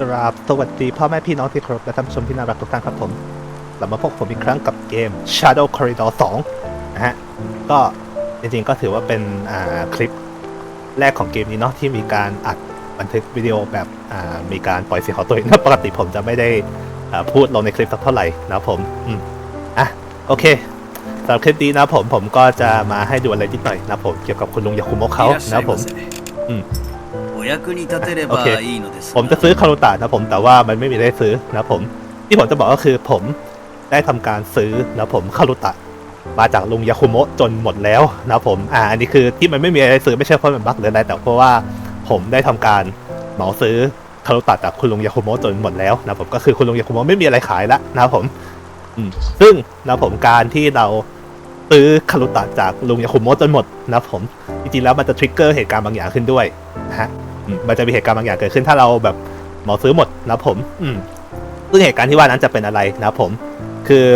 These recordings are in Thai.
กราบสวัสดีพ่อแม่พี่น้องที่เคารพและท่านผู้ชมที่น่ารักทุกท่านครับผมเรามาพบผมอีกครั้งกับเกม Shadow Corridor 2นะฮะก็จริงๆก็ถือว่าเป็นคลิปแรกของเกมนี้เนาะที่มีการอัดบันทึกวิดีโอแบบมีการปล่อยเสียงของตัวเองปกติผมจะไม่ได้พูดลงในคลิปสักเท่าไหร่นะผมอืมอะโอเคสำหรับคลิปนี้นะผมผมก็จะมาให้ดูอะไรนิดหน่อยนะผมเกี่ยวกับคุณลุงยาคุโมะเขานะผมอืม 役に立てれば โอเค いいのです ผมจะซื้อคารุตะนะผมแต่ว่ามันไม่มีได้ซื้อนะผม ที่ผมจะบอกก็คือผมได้ทำการซื้อนะผมคารุตะ มาจากลุงยาคุโมะจนหมดแล้วนะผมอ่าอันนี้คือที่มันไม่มีอะไรซื้อไม่ใช่เพราะมันบั๊กหรืออะไรแต่เพราะว่าผมได้ทำการเหมาซื้อคารุตะจากคุณลุงยาคุโมะจนหมดแล้วนะผมก็คือคุณลุงยาคุโมะไม่มีอะไรขายแล้วนะครับผมอืมซึ่งนะผมการที่เราซื้อคารุตะจากลุงยาคุโมะจนหมดนะผมจริงๆแล้วมันจะทริกเกอร์เหตุการณ์บางอย่างขึ้นด้วยนะฮะ อื มันจะมีเหตุการณ์บางอย่างเกิดขึ้นถ้าเราแบบหมาซื้อหมดนะผม อืมซึ่งเหตุการณ์ที่ว่านั้นจะเป็นอะไรนะผม คือ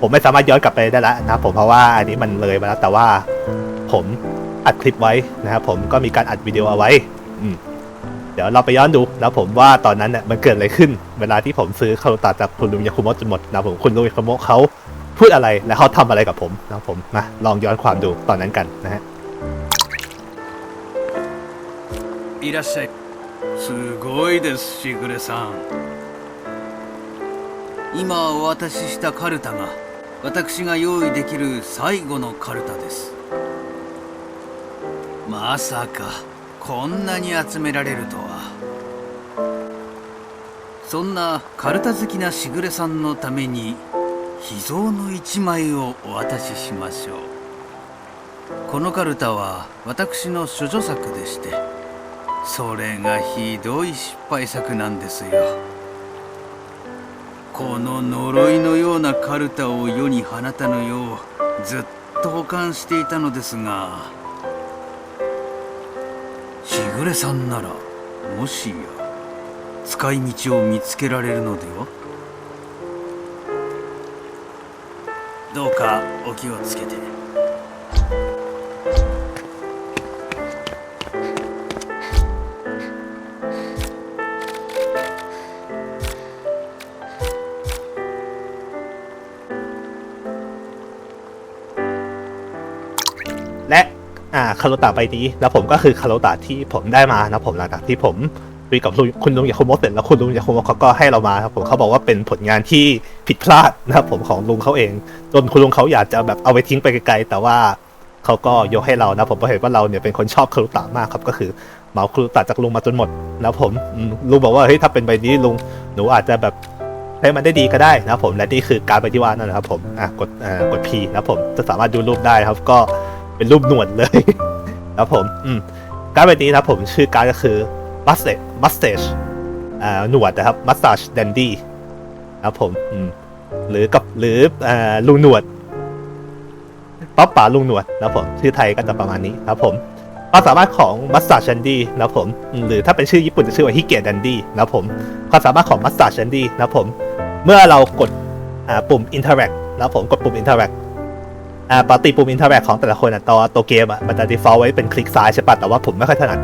ผมไม่สามารถย้อนกลับไปได้แล้วนะผมเพราะว่าอันนี้มันเลยมาแล้วแต่ว่าผมอัดคลิปไว้นะครับผมก็มีการอัดวิดีโอเอาไว้ อืมเดี๋ยวเราไปย้อนดูนะผมว่าตอนนั้นเนี่ยมันเกิดอะไรขึ้น เวลาที่ผมซื้อคารุตะจากคุณลุงยาคุโมะจนหมดนะผมคุณลุงยาคุโมะเขาพูดอะไรและเขาทำอะไรกับผมนะผมมาลองย้อนความดูตอนนั้นกันนะฮะ いらっしゃい。すごいですしぐれさん。今お渡ししたカルタが私が用意できる最後のカルタです。まさかこんなに集められるとは。そんなカルタ好きなしぐれさんのために秘蔵の一枚をお渡ししましょう。このカルタは私の処女作でしてそれがひどい失敗作なんですよ。この呪いのようなカルタを世に放たぬようずっと保管していたのですが。しぐれさんならもしや使い道を見つけられるのでは？どうかお気をつけて。 คารุตะใบนี้แล้วผมก็คือคารุตะที่ผมได้มานะผมหลังจากที่ผมคุยกับคุณลุงยาคุโมะเสร็จแล้วคุณลุงยาคุโมะเขาก็ให้เรามาครับผมเขาบอกว่าเป็นผลงานที่ผิดพลาดนะครับผมของลุงเขาเอง จนคุณลุงเขาอยากจะแบบเอาไปทิ้งไปไกลๆแต่ว่าเขาก็ยกให้เรานะผมก็เห็นว่าเราเนี่ยเป็นคนชอบคารุตะมากครับก็คือเหมาคารุตะจากลุงมาจนหมดนะผมลุงบอกว่าเฮ้ยถ้าเป็นใบนี้ลุงหนูอาจจะแบบให้มันได้ดีก็ได้นะผมและนี่คือการดใบที่ว่านั่นนะครับผมอะกดอ่ากด P นะผมจะสามารถดูรูปได้ครับก็เป็นรูปหนวดเลย ครับผมอืมการ์ดใบนี้นะครับผมชื่อการ์ดก็คือ mustache mustache อ่าหนวดนะครับ mustache dandy ครับผมอืมหรือกับหรืออ่าลุงหนวดป๊อปป๋าลุงหนวดนะครับผมชื่อไทยก็จะประมาณนี้ครับผมความสามารถของ mustache dandy นะครับผมอืมหรือถ้าเป็นชื่อญี่ปุ่นจะชื่อว่าฮิเกะ dandy นะครับผมความสามารถของ mustache dandy นะครับผม เมื่อเรากดอ่าปุ่ม interact นะครับผมกดปุ่ม interact อ่าปกติปุ่ม interact ของแต่ละคนอะตัวตัวเกมอะมันจะ default ไว้เป็นคลิกซ้ายใช่ปะแต่ว่าผมไม่ค่อยถนัด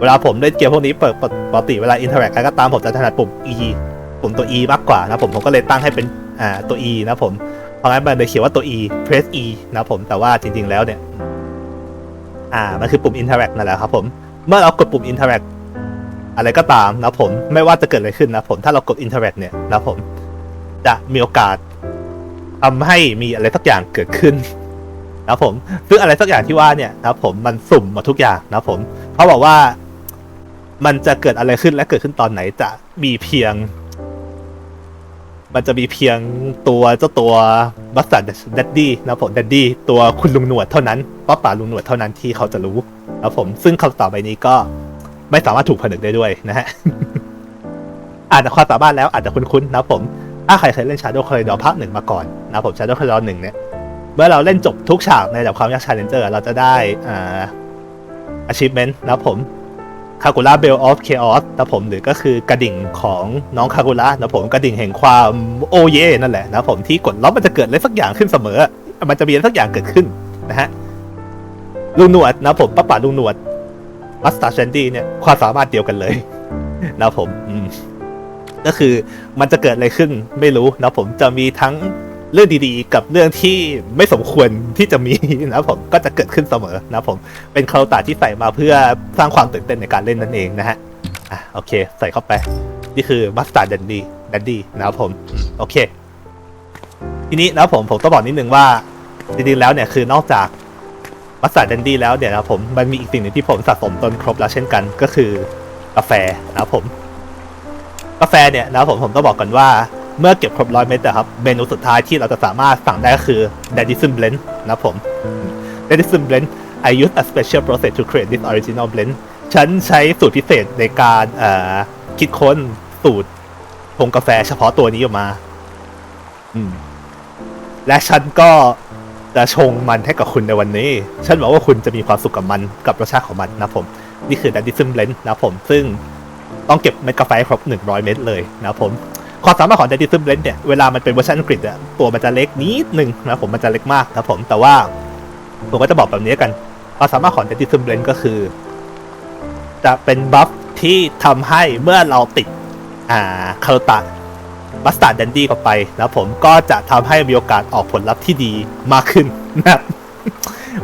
เวลาผมเล่นเกมพวกนี้เปิดปกติเวลา interact ใครก็ตามผมจะถนัดปุ่ม e ปุ่มตัว e มากกว่านะผมผมก็เลยตั้งให้เป็นอ่าตัว e นะผมเพราะงั้นมันเลยเขียนว่าตัว e press e นะผมแต่ว่าจริง ๆแล้วเนี่ยอ่ามันคือปุ่ม interact นั่นแหละครับผมเมื่อเรากดปุ่ม interact อะไรก็ตามนะผมไม่ว่าจะเกิดอะไรขึ้นนะผมถ้าเรากด interact เนี่ยนะผมจะมีโอกาส ทำให้มีอะไรสักอย่างเกิดขึ้นนะผมซึ่งอะไรสักอย่างที่ว่าเนี่ยนะผมมันสุ่มหมดทุกอย่างนะผมเขาบอกว่ามันจะเกิดอะไรขึ้นและเกิดขึ้นตอนไหนจะมีเพียง มันจะมีเพียงตัวเจ้าตัวบัสตัดดัดดี้นะผมดัดดี้ตัวคุณลุงหนวดเท่านั้นป้าป่าลุงหนวดเท่านั้นที่เขาจะรู้นะผมซึ่งคำตอบใบนี้ก็ไม่สามารถถูกผนึกได้ด้วยนะฮะอ่านความสามารถแล้วอาจจะคุ้นๆนะผม ถ้าใครเคยเล่น Shadow Corridor ภาคหนึ่งมาก่อนนะผม Shadow Corridor หนึ่งเนี่ยเมื่อเราเล่นจบทุกฉากในระดับความยาก Challenger เราจะได้อ่า achievement นะผม Kagura Bell of Chaos นะผมหรือก็คือกระดิ่งของน้องคากุระนะผมกระดิ่งแห่งความโอเย่นั่นแหละนะผมที่กดแล้วมันจะเกิดอะไรสักอย่างขึ้นเสมอ มันจะมีอะไรสักอย่างเกิดขึ้นนะฮะลุงหนวดนะผมป้าป่าลุงหนวดมัสตาร์เชนดี้เนี่ยความสามารถเดียวกันเลยนะผมอืม ก็คือมันจะเกิดอะไรขึ้นไม่รู้นะผมจะมีทั้งเรื่องดีๆ กับเรื่องที่ไม่สมควรที่จะมีนะผมก็จะเกิดขึ้นเสมอนะผมเป็นคาตาที่ใส่มาเพื่อสร้างความตื่นเต้นในการเล่นนั่นเองนะฮะอะโอเค ใส่เข้าไป นี่คือมัสตาร์ดแดนดี้แดนดี้นะครับผมโอเค ทีนี้นะผมผมต้องบอกนิดนึงว่าจริงๆแล้วเนี่ยคือนอกจากมัสตาร์ดแดนดี้แล้วเนี่ยนะผมมันมีอีกสิ่งหนึ่งที่ผมสะสมจนครบแล้วเช่นกันก็คือกาแฟนะครับผม กาแฟเนี่ยนะครับผมผมต้องบอกก่อนว่าเมื่อเก็บครบร้อยเม็ดนะครับเมนูสุดท้ายที่เราจะสามารถสั่งได้ก็คือ d a d i s m Blend นะครับผม d a d i s m Blend I use a special process to create this original blend ฉันใช้สูตรพิเศษในการคิดค้นสูตรชงกาแฟเฉพาะตัวนี้ออกมา และฉันก็จะชงมันให้กับคุณในวันนี้ ฉันหวังว่าคุณจะมีความสุขกับมันกับรสชาติของมันนะครับผม นี่คือ d a d i s m Blend นะครับผมซึ่ง ต้องเก็บเม็ดกาแฟครบ 100 เม็ดเลยนะครับผมความสามารถของ d a d i s m Blend เนี่ย เวลามันเป็นเวอร์ชันอังกฤษอะตัวมันจะเล็กนิดนึงนะครับผมมันจะเล็กมากครับผมแต่ว่าผมก็จะบอกแบบนี้กันความสามารถของ d a d i s m Blend ก็คือ จะเป็นบัฟที่ทำให้เมื่อเราติดอ่าคาร์ตาบัสตาร์ดแดนดี้เข้าไปนะครับผมก็จะทำให้มีโอกาสออกผลลัพธ์ที่ดีมากขึ้นนะครับ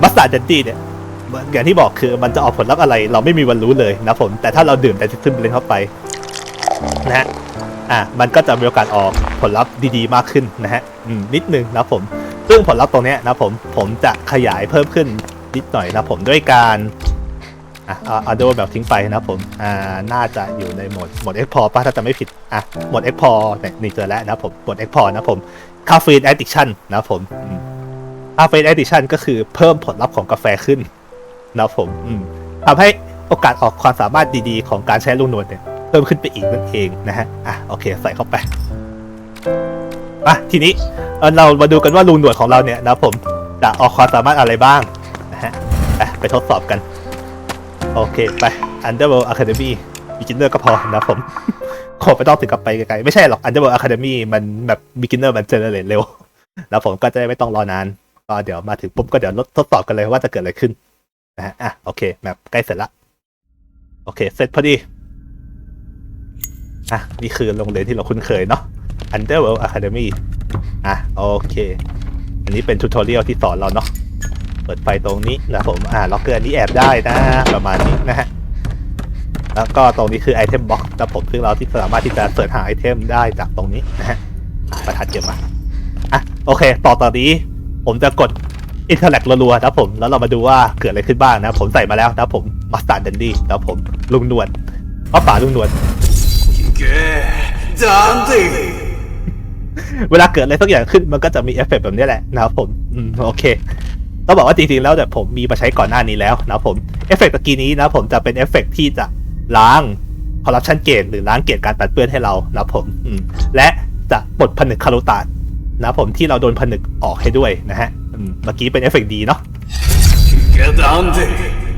บัสตาร์ดแดนดี้เนี่ย อย่างที่บอกคือมันจะออกผลลัพธ์อะไร เราไม่มีวันรู้เลยนะผมแต่ถ้าเราดื่มแต่ทึมเลนเข้าไปนะฮะอะมันก็จะมีโอกาสออกผลลัพธ์ดีๆ มากขึ้นนะฮะอืมนิดนึงนะผมซึ่งผลลัพธ์ตรงนี้นะผมผมจะขยายเพิ่มขึ้นนิดหน่อยนะผมด้วยการอะเอาเอาโดแบบทิ้งไปนะผมอ่าน่าจะอยู่ในโหมดโหมด export ป่ะถ้าจะไม่ผิดอะโหมด export เนี่ยนี่เจอแล้วนะผมโหมด export นะผม caffeine addiction นะผมอืม caffeine addiction ก็คือเพิ่มผลลัพธ์ของกาแฟขึ้น นะครับผมอืมทำให้โอกาสออกความสามารถดีๆ ของการใช้ลูกนวลเนี่ยเพิ่มขึ้นไปอีกนั่นเองนะฮะอะโอเคใส่เข้าไปอะทีนี้เรามาดูกันว่าลูกนวลของเราเนี่ยนะผมจะออกความสามารถอะไรบ้างนะฮะไปไปทดสอบกัน โอเคไป Underworld Academy Beginner ก็พอนะผมขอไม่ต้องถึงกับไปไกลๆ ไม่ใช่หรอก Underworld Academy มันแบบ Beginner มันเจเนเรตเร็ว แล้วผมก็จะไม่ต้องรอนาน ก็เดี๋ยวมาถึงปุ๊บก็เดี๋ยวทดสอบกันเลยว่าจะเกิดอะไรขึ้น นะฮะอะโอเคแมปใกล้เสร็จละโอเค เสร็จพอดีอะนี่คือโรงเรียนที่เราคุ้นเคยเนาะ Underworld Academy อะโอเค อันนี้เป็นทูตอเรียลที่สอนเราเนาะเปิดไฟตรงนี้นะผมอ่าล็อกเกอร์อันนี้แอบได้นะประมาณนี้นะฮะแล้วก็ตรงนี้คือไอเทมบ็อกซ์นะผมซึ่งเราที่สามารถที่จะเสิร์ชหาไอเทมได้จากตรงนี้นะฮะประทัดเก็บมาอะโอเค ต่อตอนนี้ ผมจะกด อินเทอร์แลกรัวๆนะผมแล้วเรามาดูว่าเกิดอะไรขึ้นบ้างนะผมใส่มาแล้วนะผมมาสตาร์ดันดี้นะครัผมลุงนวลป้าป๋าลุงนวลเวลาเกิดอะไรสักอย่างขึ้นมันก็จะมีเอฟเฟกแบบนี้แหละนะผมอืมโอเคต้องบอกว่าจริงๆแล้วแต่ผมมีมาใช้ก่อนหน้านี้แล้วนะผมเอฟเฟกต์ตะกี้นี้นะผมจะเป็นเอฟเฟกที่จะล้างคอร์รัปชันเกตหรือล้างเกตการตัดเปื้อนให้เรานะผมและจะปลดผนึกคารุตานะผมที่เราโดนผนึกออกให้ด้วยนะฮะ เมื่อกี้เป็นเอฟเฟกดีเนาะ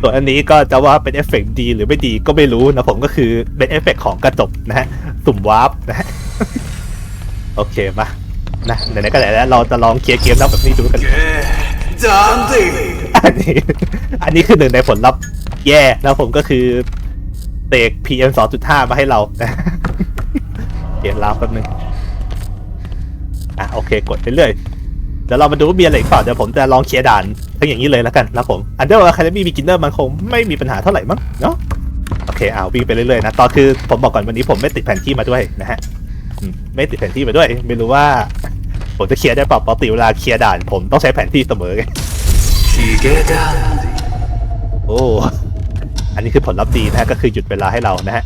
ส่วนอันนี้ก็จะว่าเป็นเอฟเฟกดีหรือไม่ดีก็ไม่รู้นะผมก็คือเป็นเอฟเฟกของกระจกนะฮะสุ่มวาร์ปนะฮะโอเคมานะไหนๆก็ไหนแล้วเราจะลองเคลียร์เกมแล้วแบบนี้ดูกันอันนี้อันนี้คือหนึ่งในผลลัพธ์แย่นะผมก็คือเตก PM 2.5 มาให้เรานะเกมลาแป๊บนึงอะโอเคกดไปเรื่อย เดี๋ยวเรามาดูว่ามีอะไรกเปล่าเดี๋ยวผมจะลองเคลียร์ด่านทั้งอย่างนี้เลยแล้วกันนะผมอันเดอร์อะคาเดมี่บิกินเนอร์มันคงไม่มีปัญหาเท่าไหร่มั้งเนาะโอเคเอาวิ่งไปเรื่อยๆนะตอนคือผมบอกก่อนวันนี้ผมไม่ติดแผนที่มาด้วยนะฮะไม่ติดแผนที่มาด้วย ไม่รู้ว่า ผมจะเคลียร์ได้เปล่าปกติเวลาเคลียร์ด่านผมต้องใช้แผนที่เสมอไงโอ้ อันนี้คือผลลัพธ์ดีนะฮะก็คือหยุดเวลาให้เรานะฮะ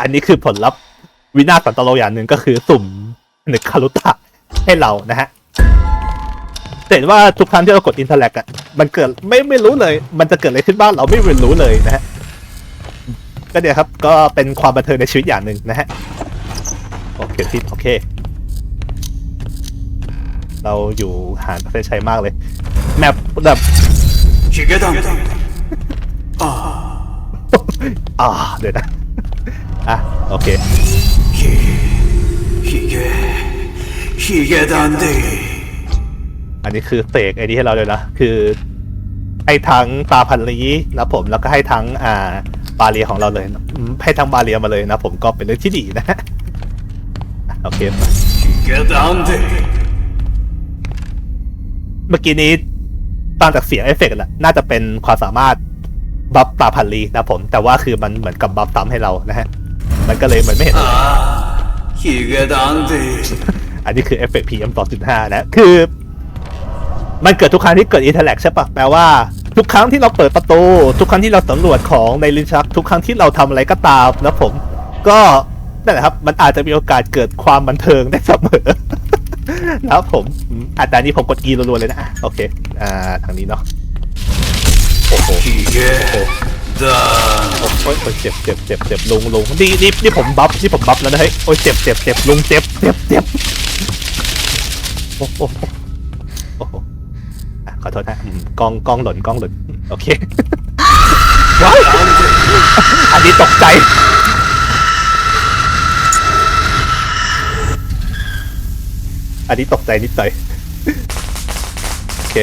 อันนี้คือผลลัพธ์วินาศสันตโลอย่างหนึ่งก็คือสุ่ม หรือคารุตะให้เรานะฮะเห็นว่าทุกครั้งที่เรากดอินเทอร์แลกอะมันเกิดไม่ไม่รู้เลย มันจะเกิดอะไรขึ้นบ้างเราไม่รู้เลยนะฮะก็เดี๋ยวครับก็เป็นความบันเทิงในชีวิตอย่างหนึ่งนะฮะโอเคทิปโอเค เราอยู่หานประเทศชัยมากเลยแมปแบบชิเกดังอ่าอเดี๋ยวนะอะโอเค ダンデ อันนี้คือเสกไอ้นี้ให้เราเลยนะ คือ ให้ทั้งตาพันลีนะผมแล้วก็ให้ทั้งอ่า บาเรียของเราเลยนะอืมให้ทั้งบาเรียมาเลยนะ ผมก็เป็นเรื่องที่ดีนะฮะโอเค ヒゲダンデ เมื่อกี้นี้ตามจากเสียงเอฟเฟกต์แหละน่าจะเป็นความสามารถบัฟตาพันลีนะผม แต่ว่าคือมันเหมือนกับบัฟซ้ำให้เรานะฮะ มันก็เลยเหมือนไม่เห็น ああヒゲダンデ อันนี้คือเอฟเฟกต์พีเอ็มสองจุดห้านะ คือ มันเกิดทุกครั้งที่เกิดอินเทอร์แลกใช่ปะแปลว่าทุกครั้งที่เราเปิดประตู ทุกครั้งที่เราสำรวจของในลิ้นชัก ทุกครั้งที่เราทำอะไรก็ตามนะผม ก็นั่นแหละครับ มันอาจจะมีโอกาสเกิดความบันเทิงได้เสมอแล้วผมอาจารย์นี้ผมกด E รัวๆเลยนะโอเค อ่า ทางนี้เนาะโอ้โหโอ้โหเจ็บเจ็บเจ็บเจ็บลงลงนี่นี่นี่ผมบัฟนี่ผมบัฟแล้วนะเฮ้ยโอ้ยเจ็บเจ็บเจ็บลงเจ็บเจ็บเจ็บ ขอโทษนะกล้องกล้องหล่นกล้องหล่นโอเคว้าวอันนี้ตกใจอันนี้ตกใจนิดหน่อยโอเค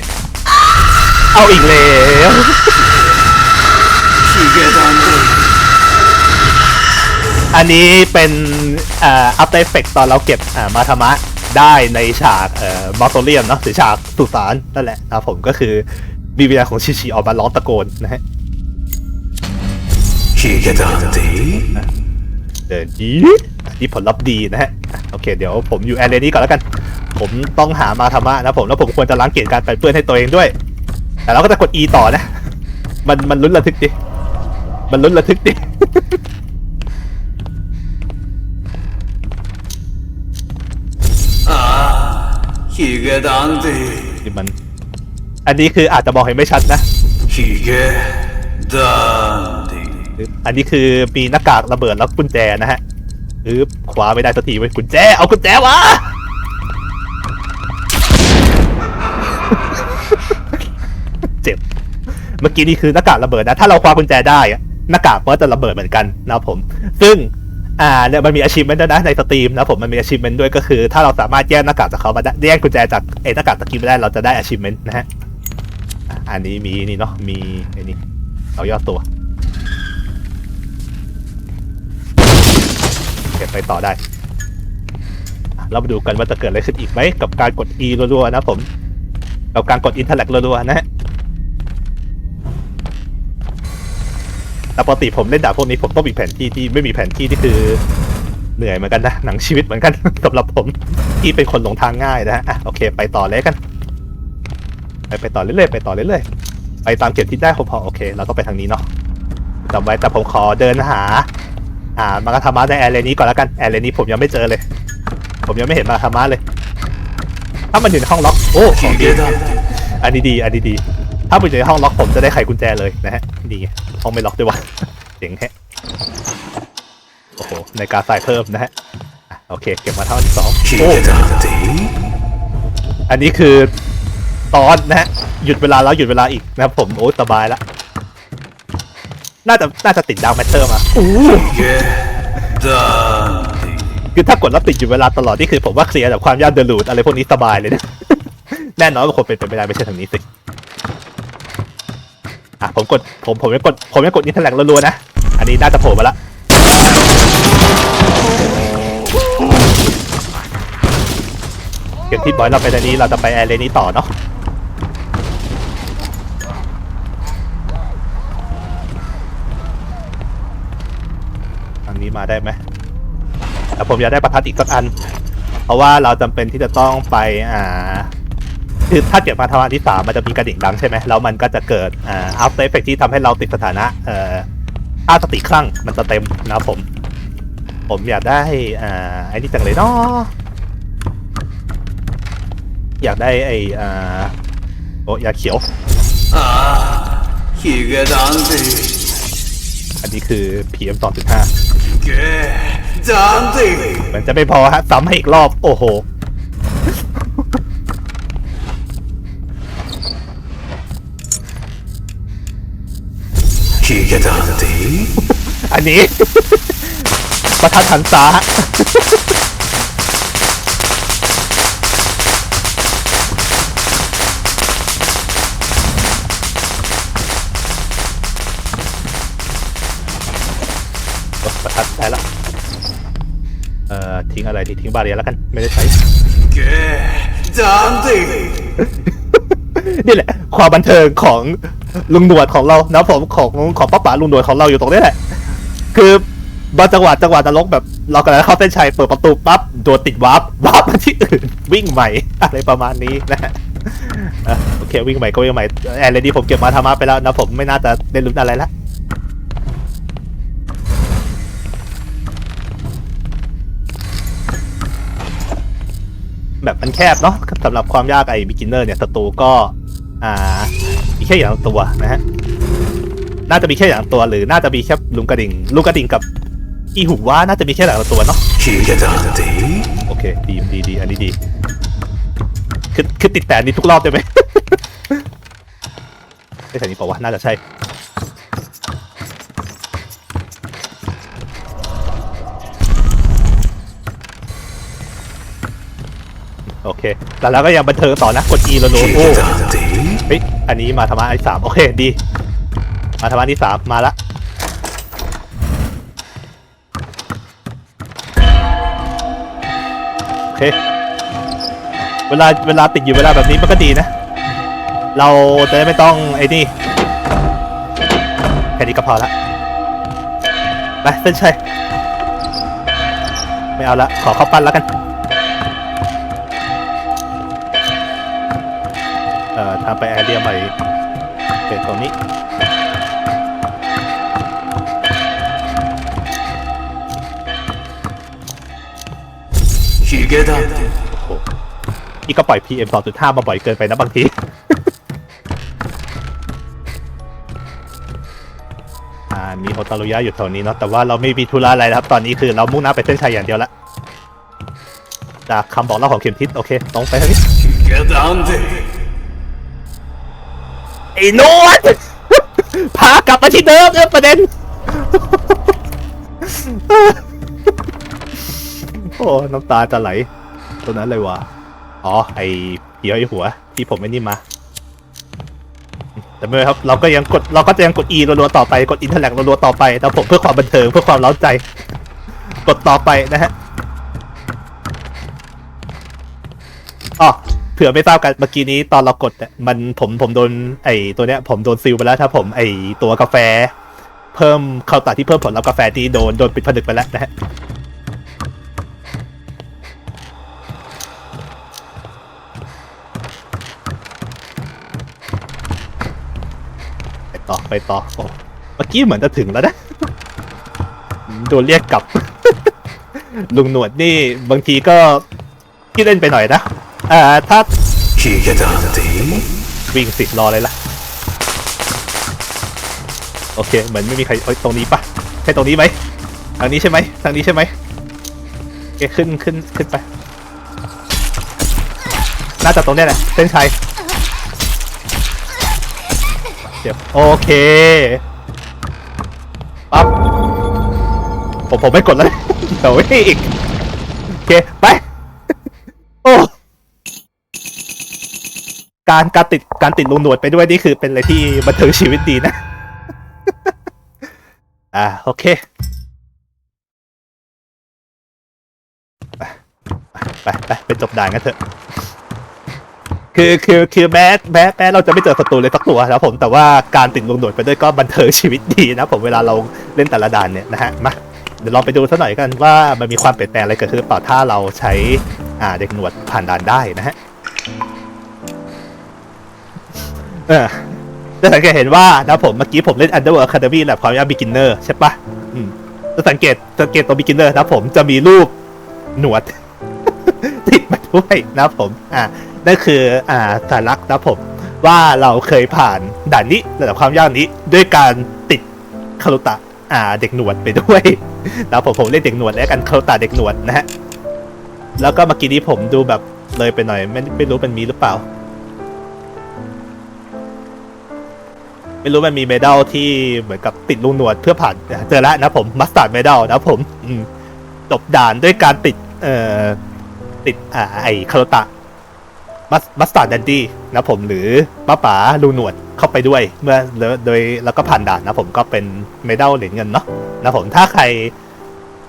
เอาอีกแล้วอันนี้เป็นอ่าอัพเดตเฟกตอนเราเก็บอ่ามาธรรมะ ได้ในฉากเอ่อมาโซเลียมเนาะหรือฉากสุสานนั่นแหละนะผมก็คือมีวิญญาณของชิชิออกมาร้องตะโกนนะฮะชิดันตีเดินดีนี่ผลลัพธ์ดีนะฮะโอเค เดี๋ยวผมอยู่แอร์เรนี้ก่อนแล้วกัน ผมต้องหามาธรรมะนะผมแล้วผมควรจะล้างเกลียดการแปดเปื้อนให้ตัวเองด้วย แต่เราก็จะกด E ต่อนะ มันมันลุ้นระทึกดิมันลุ้นระทึกดิ あヒゲダンデ นี่มัน อันนี้คืออาจจะมองเห็นไม่ชัดนะ ヒゲダンデ อันนี้คือมีหน้ากากระเบิดแล้วกุญแจนะฮะอึบขวาไม่ได้สักทีเว้ยกุญแจ เอากุญแจวะ เจ็บ เมื่อกี้นี่คือหน้ากากระเบิดนะ ถ้าเราคว้ากุญแจได้อะหน้ากากก็จะระเบิดเหมือนกันนะครับผม ซึ่ง อ่าเนี่ยมันมี achievement ด้วยนะในสตรีมนะผมมันมี achievement ด้วยก็คือ ถ้าเราสามารถแยกหน้ากากจากเขามาได้แยกกุญแจจากไอ้หน้ากากตะกี้มาได้เราจะได้ achievement นะฮะอะอันนี้มีนี่เนาะมีไอ้นี่เอายอดตัวเก็บไปต่อได้อะเรามาดูกันว่าจะเกิดอะไรขึ้นอีกไหมกับการกด E รัวๆนะผมกับการกด Interact รัวๆนะฮะ ปกติผมเล่นดาบพวกนี้ผมต้องมีแผนที่ที่ไม่มีแผนที่ที่คือ เหนื่อยเหมือนกันนะหนังชีวิตเหมือนกัน สำหรับผมที่เป็นคนหลงทางง่ายนะฮะโอเค ไปต่อเลยกัน ไปไปต่อเรื่อยๆไปต่อเรื่อยๆไปตามเข็มที่ได้พอๆโอเคเราก็ไปทางนี้เนาะจำไว้แต่ผมขอเดินหา อ่ามากาธามาในแอร์เลนี้ก่อนแล้วกันแอร์เลนี้ผมยังไม่เจอเลย ผมยังไม่เห็นมากาธามาเลย ถ้ามันอยู่ในห้องล็อกโอ้ของดีอันนี้ดีอันนี้ดี ถ้าผมอยู่ในห้องล็อกผมจะได้ไขกุญแจเลยนะฮะดีห้องไม่ล็อกด้วยวะเจ๋งแฮะโอ้โหในการใส่เพิ่มนะฮะโอเค เก็บมาเท่าที่สองโอ้อันนี้คือตอนนะฮะหยุดเวลาแล้วหยุดเวลาอีกนะครับผมโอ้สบายละน่าจะน่าจะติดดาวแมทเตอร์มาอ้คือถ้ากดแล้วติดอยู่เวลาตลอดนี่คือผมว่าเคลียร์แบบความยากเดือดรูดอะไรพวกนี้สบายเลยนะ แน่นอนว่าคนเป็นไปไม่ได้ไม่ใช่ทางนี้สิ อะผมกดผมผมยังกดผมยังกดอินเทอร์แลกรัวๆนะ อันนี้น่าจะโผล่มาละเก็บที่บอยเราไปทางนี้เราจะไปแอร์เลนนี้ต่อเนาะทางนี้มาได้ไหมแต่ผมอยากได้ประทัดอีกสักอัน เพราะว่าเราจำเป็นที่จะต้องไปอ่า คือถ้าเก็บมาทวารที่สามมันจะมีกระดิ่งดังใช่ไหม แล้วมันก็จะเกิด อ่า after effect ที่ทำให้เราติดสถานะ เอ่อค่าสติคลั่ง มันจะเต็มนะครับผม ผมอยากได้ อ่า ไอ้นี่จังเลยเนาะ อยากได้ไอ้ อ่า โอ้ยาเขียว ああヒゲダンデ อันนี้คือ PM 2.5 ヒゲダンデ มันจะไม่พอฮะ ซ้ำให้อีกรอบ โอ้โห กระดานตีอันนี้ ประทัดหันซ้าประทัดได้ละเอ่อทิ้งอะไรดีทิ้งบาเรียแล้วกัน ไม่ได้ใช้แกดานตีนี่แหละ ความบันเทิงของลุงหนวดของเรานะผมของของป้าป๋าลุงหนวดของเราอยู่ตรงนี้แหละ คือบางจังหวะจังหวะนรกแบบ เรากำลังเข้าเส้นชัยเปิดประตูปั๊บโดนติดวาร์ปวาร์ปมาที่อื่นวิ่งใหม่อะไรประมาณนี้นะฮะอะโอเควิ่งใหม่ก็วิ่งใหม่แอร์เรดี้ผมเก็บมาธรรมะไปแล้วนะผมไม่น่าจะได้ลุ้นอะไรละแบบมันแคบเนาะสำหรับความยากไอ้ beginner เนี่ยศัตรูก็ อ่ามีแค่อย่างตัวนะฮะน่าจะมีแค่อย่างตัวหรือน่าจะมีแค่ลุงกระดิ่งลุงกระดิ่งกับอีหูว่าน่าจะมีแค่หลางตัวเนาะโอเคดีดีดีอันนี้ดีคือคือติดแต่นี้ทุกรอบได้ไหมไอ้แถวนี้ป่าวะน่าจะใช่โอเค แล้วเราก็ยังบันเทิงต่อนะกดอีแล้วโน้โอ้ อันนี้มาธรรมะที่สามโอเคดี มาธรรมะอันที่สามมาละโอเคเวลาเวลาติดอยู่เวลาแบบนี้มันก็ดีนะ เราจะได้ไม่ต้องไอ้นี่แค่นี้ก็พอละไปเส้นชัยไม่เอาละขอเข้าปั้นแล้วกัน ไปแอเรียใหม่เป็นตรงนี้ ヒゲダンデ นี่ก็ปล่อย PM 2.5 มาบ่อยเกินไปนะบางที อ่า มีโฮตารุยะอยู่แถวนี้เนาะ แต่ว่าเราไม่มีธุระอะไรนะครับ ตอนนี้คือเรามุ่งหน้าไปเส้นชัยอย่างเดียวละ จากคำบอกเล่าของเข็มทิศโอเค ตรงไปทางนี้ ヒゲダンデ ไ อ้นวดพากลับมาที่เดิมเออประเด็น โอ้ น้ำตาจะไหล ตัวนั้นเลยวะ อ๋อ ไอเหี่ยไอหัว ที่ผมไม่นี่มา แต่ไม่เป็นไรครับ เราก็ยังกด เราก็จะยังกด E รัวๆต่อไป กด Interact รัวๆต่อไปนะผมเพื่อความบันเทิง เพื่อความเล้าใจ กดต่อไปนะฮะ ผื่อไม่ทราบกันเมื่อกี้นี้ตอนเรากดเนี่ยมันผมผมโดนไอตัวเนี้ยผมโดนซิลไปแล้วถ้าผมไอตัวกาแฟ เพิ่มเข้าตัดที่เพิ่มผลลัพธ์กาแฟที่โดนโดนปิดผนึกไปแล้วนะฮะไปต่อไปต่อโอ้เมื่อกี้เหมือนจะถึงแล้วนะโดนเรียกกลับ ลุงหนวดนี่บางทีก็ที่เล่นไปหน่อยนะ เอ่อถ้าขี่กระดานตีวิ่งสิรอเลยล่ะ โอเค เหมือนไม่มีใครเอ้ยตรงนี้ปะใช่ตรงนี้ไหมทางนี้ใช่ไหมทางนี้ใช่ไหมเอเคขึ้นขึ้นขึ้นไป น่าจะตรงนี้แหละเส้นชัยเดี๋ยวโอเคปั๊บผมผมไม่กดแล้ว เดี๋ยวอีก โอเค ไป การการติดการติดลุงหนวดไปด้วยนี่คือเป็นอะไรที่บันเทิงชีวิตดีนะ อ่าโอเค ไปไปไปจบด่านกันเถอะ คือคือคือแม้แม้แม้เราจะไม่เจอศัตรูเลยสักตัวนะผมแต่ว่าการติดลุงหนวดไปด้วยก็บันเทิงชีวิตดีนะ ผมเวลาเราเล่นแต่ละด่านเนี่ยนะฮะมาเดี๋ยวลองไปดูสักหน่อยกันว่ามันมีความเปลี่ยนแปลงอะไรเกิดขึ้นเปล่าถ้าเราใช้อ่าเด็กหนวดผ่านด่านได้นะฮะ เออจะสังเกตเห็นว่านะผมเมื่อกี้ผมเล่น Underworld Academy แบบความยาก beginner ใช่ปะอืมจะสังเกตสังเกตตัว beginner นะผมจะมีรูปหนวด ติดมาด้วยนะผม อ่านั่นคืออ่าสารักษณ์นะผม ว่าเราเคยผ่านด่านนี้ระดับความยากนี้ ด้วยการติดคารุตะ อ่า เด็กหนวดไปด้วยนะผมผมเล่นเด็กหนวดแล้วกันคารุตะเด็กหนวดนะฮะแล้วก็เมื่อกี้นี้ผมดูแบบเลยไปหน่อย ไม่ไม่รู้มันมีหรือเปล่า ไม่รู้มันมีเมดัลที่เหมือนกับติดลูกหนวดเพื่อผ่านเจอแล้วนะผมมัสตาร์ดเมดัลนะผมจบด่านด้วยการติด เอ่อติดอ่าไอคาร์ตะมัสมัสตาร์ดแดนดี้นะผมหรือป้าป๋าลูหนวดเข้าไปด้วย เมื่อโดยแล้วก็ผ่านด่านนะผมก็เป็นเมดัลเหรียญเงินเนาะนะผมถ้าใคร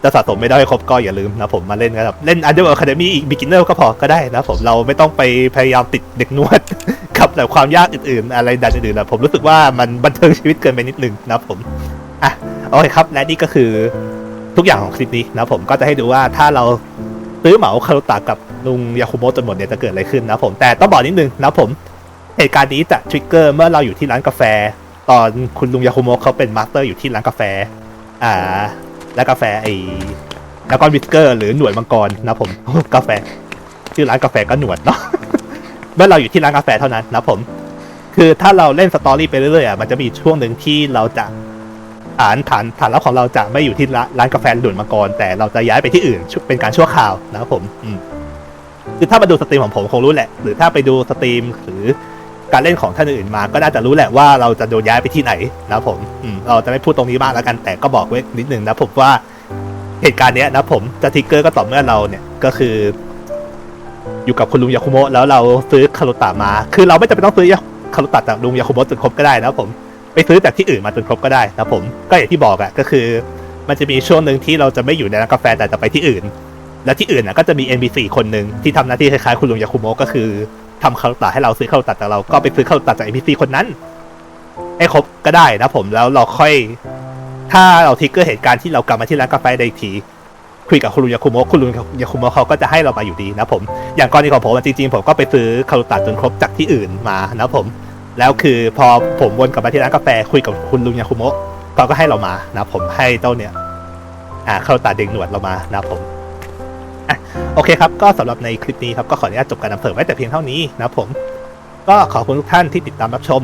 จะสะสมไม่ได้ครบก็อย่าลืมนะผมมาเล่นกันครับ เล่น Underworld Academy อีก beginner ก็พอก็ได้นะผมเราไม่ต้องไปพยายามติดเด็กนวด กับแต่ความยากอื่นๆ อะไรดันอื่นๆนะผมรู้สึกว่ามันบันเทิงชีวิตเกินไปนิดนึงนะผมอะโอเคครับ และนี่ก็คือทุกอย่างของคลิปนี้นะผมก็จะให้ดูว่าถ้าเราซื้อเหมาคารุตะกับลุงยาคุโมะจนหมดเนี่ยจะเกิดอะไรขึ้นนะผมแต่ต้องบอกนิดนึงนะผมเหตุการณ์นี้จะทริกเกอร์เมื่อเราอยู่ที่ร้านกาแฟ ตอนคุณลุงยาคุโมะเขาเป็นมาสเตอร์อยู่ที่ร้านกาแฟ อ่า และกาแฟไอ้แล้วก็วิสเกอร์หรือหนวยมังกรนะผมกาแฟ ชื่อร้านกาแฟก็หนวดเนาะเมื่อเราอยู่ที่ร้านกาแฟเท่านั้นนะผม คือถ้าเราเล่นสตอรี่ไปเรื่อยๆอะมันจะมีช่วงหนึ่งที่เราจะฐานฐานฐานลับของเราจะไม่อยู่ที่ร้านกาแฟหนวดมังกรแต่เราจะย้ายไปที่อื่นเป็นการชั่วคราวนะครับผมอืมคือถ้ามาดูสตรีมของผมคงรู้แหละ หรือถ้าไปดูสตรีมหรือ การเล่นของท่านอื่นมา ก็น่าจะรู้แหละว่าเราจะโดนย้ายไปที่ไหนนะผมเราจะไม่พูดตรงนี้มากแล้วกันแต่ก็บอกไว้นิดนึงนะผมว่าเหตุการณ์เนี้ยนะผมจะทิกเกอร์ก็ต่อเมื่อเราเนี่ยก็คือ อยู่กับคุณลุงยาคุโมะแล้วเราซื้อคารุตะมา คือเราไม่จำเป็นต้องซื้อยาคารุตะจากลุงยาคุโมะจนครบก็ได้นะผมไปซื้อจากที่อื่นมาจนครบก็ได้นะผมก็อย่างที่บอกอะก็คือ มันจะมีช่วงหนึ่งที่เราจะไม่อยู่ในร้านกาแฟแต่จะไปที่อื่น และที่อื่นน่ะก็จะมี NPC คนหนึ่งที่ทำหน้าที่คล้ายๆคุณลุงยาคุโมะก็คือ ทำคารุตะให้เราซื้อคารุตะจากเราก็ไปซื้อคารุตะจาก NPC คนนั้นให้ครบก็ได้นะผมแล้วเราค่อย ถ้าเราทิกเกอร์เหตุการณ์ที่เรากลับมาที่ร้านกาแฟได้อีกทีคุยกับคุณลุงยาคุโมะคุณลุงยาคุโมะเขาก็จะให้เรามาอยู่ดีนะผม อย่างกรณีของผมจริงๆ ผมก็ไปซื้อคารุตะจนครบจากที่อื่นมานะผม แล้วคือพอผมวนกลับมาที่ร้านกาแฟคุยกับคุณลุงยาคุโมะเขาก็ให้เรามานะผมให้เจ้าเนี่ย อ่าคารุตะเด็กหนวดเรามานะผม อะโอเคครับ ก็สำหรับในคลิปนี้ครับ ก็ขออนุญาตจบการนำเสนอไว้แต่เพียงเท่านี้นะผม ก็ขอบคุณทุกท่านที่ติดตามรับชม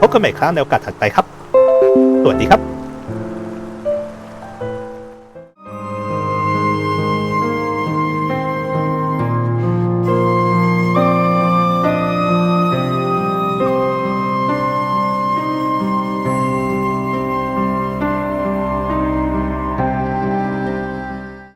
พบกันใหม่ครั้งในโอกาสถัดไปครับ สวัสดีครับ